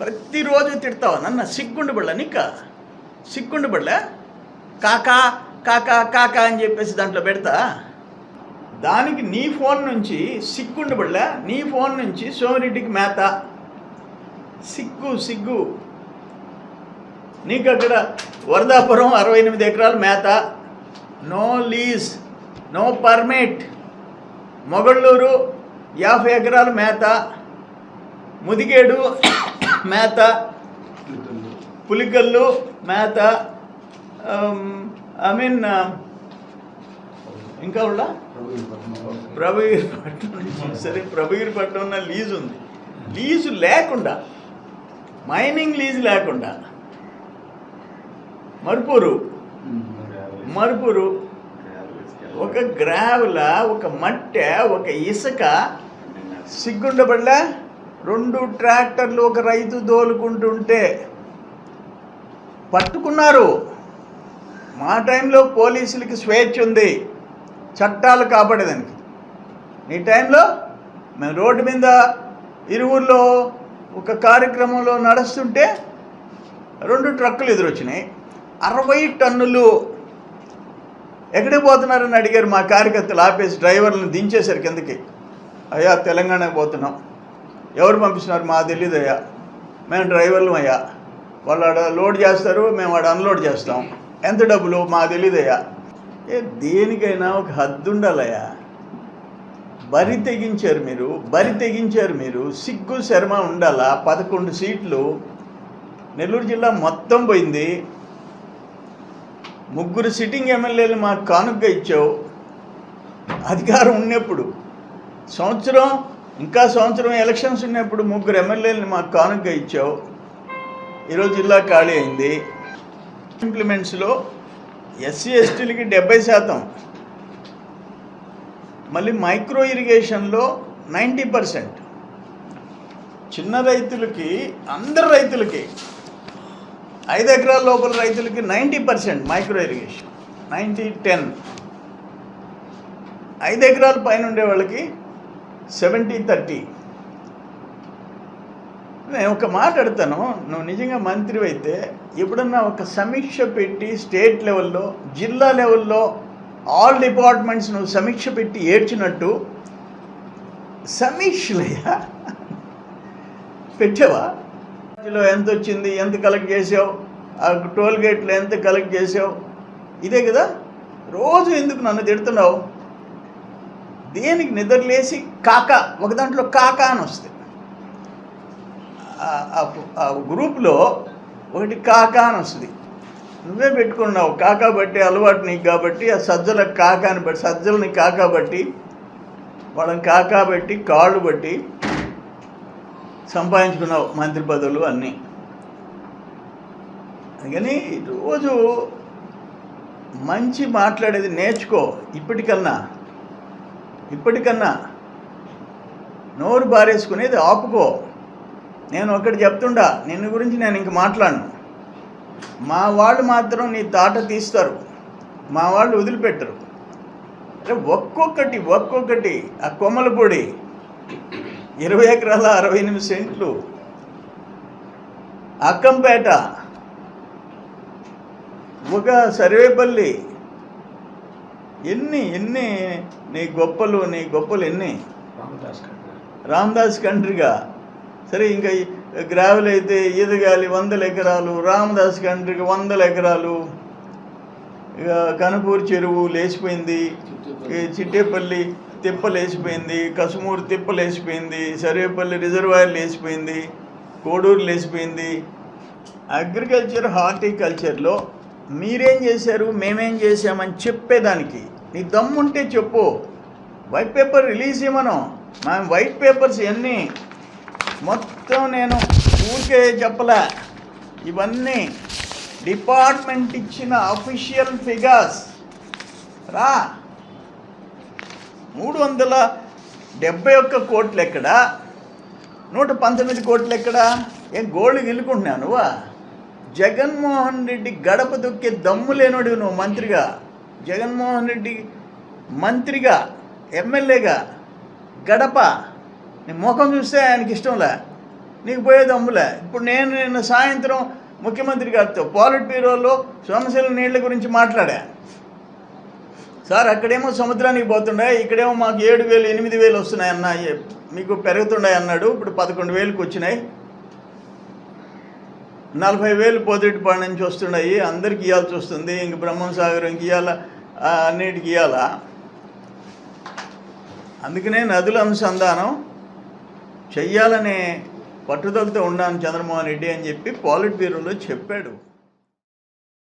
ప్రతిరోజు తిడతావా. నన్న సిగ్గుండబడలా నీక? సిగ్గుండబడలే కాకా కాకా కాకా అని చెప్పేసి దాంట్లో పెడతా? దానికి నీ ఫోన్ నుంచి సిగ్గుండబడలే నీ ఫోన్ నుంచి సోమిరెడ్డికి మేత? సిగ్గు సిగ్గు. నీకు అక్కడ వరదాపురం అరవై ఎనిమిది ఎకరాలు మేత. No lease no permit. Mogalluru యాభై ఎకరాలు మేత. ముదిగేడు మేత పులికల్లు మేత ఐ మీన్ ఇంకా ఉళ్ళ ప్రభగిరిపట్నం సరే ప్రభగిరిపట్నం ఉన్న లీజు ఉంది. లీజు లేకుండా మైనింగ్ లీజు లేకుండా మరుపూరు మరుపూరు ఒక గ్రావుల ఒక మట్టె ఒక ఇసుక సిగ్గుండబడ్డా రెండు ట్రాక్టర్లు ఒక రైతు దోలుకుంటుంటే పట్టుకున్నారు. మా టైంలో పోలీసులకి స్వేచ్ఛ ఉంది. చట్టాలు కాపాడేదానికి నీ టైంలో మేము రోడ్డు మీద ఇరువుల్లో ఒక కార్యక్రమంలో నడుస్తుంటే రెండు ట్రక్కులు ఎదురొచ్చినాయి. అరవై టన్నులు ఎక్కడికి పోతున్నారని అడిగారు మా కార్యకర్తలు. ఆపేసి డ్రైవర్లను దించేశారు కిందకి. అయ్యా తెలంగాణకు పోతున్నాం. ఎవరు పంపిస్తున్నారు మా తెలియదయ్యా మేము డ్రైవర్లు అయ్యా వాళ్ళు ఆడ లోడ్ చేస్తారు మేము ఆడ అన్లోడ్ చేస్తాం. ఎంత డబ్బులు? మా తెలియదయ్యా ఏ దేనికైనా ఒక హద్దు ఉండాలయ్యా. బరి తెగించారు మీరు బరి తెగించారు మీరు. సిగ్గు శర్మ ఉండాలా? పదకొండు సీట్లు. నెల్లూరు జిల్లా మొత్తం పోయింది. ముగ్గురు సిట్టింగ్ ఎమ్మెల్యేలు మాకు కానుకగా ఇచ్చావు. అధికారం ఉన్నప్పుడు సంవత్సరం ఇంకా సంవత్సరం ఎలక్షన్స్ ఉన్నప్పుడు ముగ్గురు ఎమ్మెల్యేలని మాకు కానుక ఇచ్చావు. ఈరోజు జిల్లా ఖాళీ అయింది. ఇంప్లిమెంట్స్లో ఎస్సీ ఎస్టీలకి డెబ్బై శాతం. మళ్ళీ మైక్రో ఇరిగేషన్లో నైంటీ పర్సెంట్. చిన్న రైతులకి అందరు రైతులకి ఐదు ఎకరాల లోపల రైతులకి ninety percent micro irrigation ninety ten. ఐదు ఎకరాల పైన ఉండే వాళ్ళకి సెవెంటీ థర్టీ నేను ఒక మాట అడుగుతాను. నువ్వు నిజంగా మంత్రి అయితే ఎప్పుడన్నా ఒక సమీక్ష పెట్టి స్టేట్ లెవెల్లో జిల్లా లెవెల్లో ఆల్ డిపార్ట్మెంట్స్ నువ్వు సమీక్ష పెట్టి ఏడ్చినట్టు సమీక్షలయ్యా. పెట్టావా? లో ఎంత వచ్చింది ఎంత కలెక్ట్ చేసావు? ఆ టోల్ గేట్లో ఎంత కలెక్ట్ చేసావు? ఇదే కదా? రోజు ఎందుకు నన్ను తిడుతున్నావు? దేనికి నిద్రలేసి కాక ఒక దాంట్లో కాక అని వస్తుంది ఆ- గ్రూప్లో ఒకటి కాకా అని వస్తుంది. నువ్వే పెట్టుకున్నావు కాకా బట్టి అలవాటు నీకు కాబట్టి ఆ సజ్జల కాకాని బట్టి సజ్జలని కాకా బట్టి వాళ్ళని కాకా బట్టి కాళ్ళు బట్టి సంపాదించుకున్నావు మంత్రి పదవులు అన్నీ. అందుకని రోజు మంచి మాట్లాడేది నేర్చుకో ఇప్పటికన్నా ఇప్పటికన్నా నోరు బారేసుకునేది ఆపుకో. నేను ఒకటి చెప్తుండా నిన్ను గురించి నేను ఇంక మాట్లాడను. మా వాళ్ళు మాత్రం నీ తాట తీస్తారు మా వాళ్ళు వదిలిపెట్టరు. అంటే ఒక్కొక్కటి ఒక్కొక్కటి ఆ కొమ్మల పొడి ఇరవై ఎకరాల అరవై ఎనిమిది సెంట్లు అక్కంపేట ఒక సర్వేపల్లి ఎన్ని ఎన్ని? నీ గొప్పలు నీ గొప్పలు ఎన్ని? రామదాస్ కంట్రీగా సరే ఇంకా గ్రావెల్ అయితే ఈదగాలి వందల ఎకరాలు. రామదాస్ కంట్రీకి వందల ఎకరాలు. ఇక కనుపూరు చెరువు లేచిపోయింది. చిట్టేపల్లి తిప్ప లేచిపోయింది. కసుమూరు తిప్ప లేచిపోయింది. సర్వేపల్లి రిజర్వాయర్ లేచిపోయింది. కోడూరు లేచిపోయింది. అగ్రికల్చర్ హార్టికల్చర్లో మీరేం చేశారు? మేమేం చేశామని చెప్పేదానికి నీ దమ్ముంటే చెప్పు. వైట్ పేపర్ రిలీజ్ చేయమను మా వైట్ పేపర్స్ ఇవన్నీ మొత్తం నేను ఊరికే చెప్పలే. ఇవన్నీ డిపార్ట్మెంట్ ఇచ్చిన అఫీషియల్ ఫిగర్స్ రా. మూడు వందల డెబ్బై ఒక్క కోట్లు ఎక్కడ? నూట పంతొమ్మిది కోట్లు ఎక్కడ? ఏం గోల్డ్ గెలుకుంటున్నావు నువ్వా? జగన్మోహన్ రెడ్డి గడప దొక్కే దమ్ము లేనుడు నువ్వు మంత్రిగా. జగన్మోహన్ రెడ్డి మంత్రిగా ఎమ్మెల్యేగా గడప. నీ ముఖం చూస్తే ఆయనకి ఇష్టంలే నీకు పోయేది అమ్ములే ఇప్పుడు నేను నిన్న సాయంత్రం ముఖ్యమంత్రి గారితో పాలిట్ బ్యూరోలో సోమశీల నీళ్ళ గురించి మాట్లాడా. సార్ అక్కడేమో సముద్రానికి పోతుండే ఇక్కడేమో మాకు ఏడు వేలు ఎనిమిది వేలు వస్తున్నాయన్న మీకు పెరుగుతున్నాయి అన్నాడు ఇప్పుడు పదకొండు వేలకు వచ్చినాయి. నలభై వేలు పోతిటిపాడు నుంచి వస్తున్నాయి అందరికి ఇవ్వాల్సి వస్తుంది ఇంక బ్రహ్మం ఇంక ఇవ్వాల అన్నిటికి ఇవ్వాలా అందుకనే నదుల అనుసంధానం చెయ్యాలనే పట్టుదలతో ఉన్నాను చంద్రమోహన్ రెడ్డి అని చెప్పి పాలిట్ బ్యూరోలో చెప్పాడు.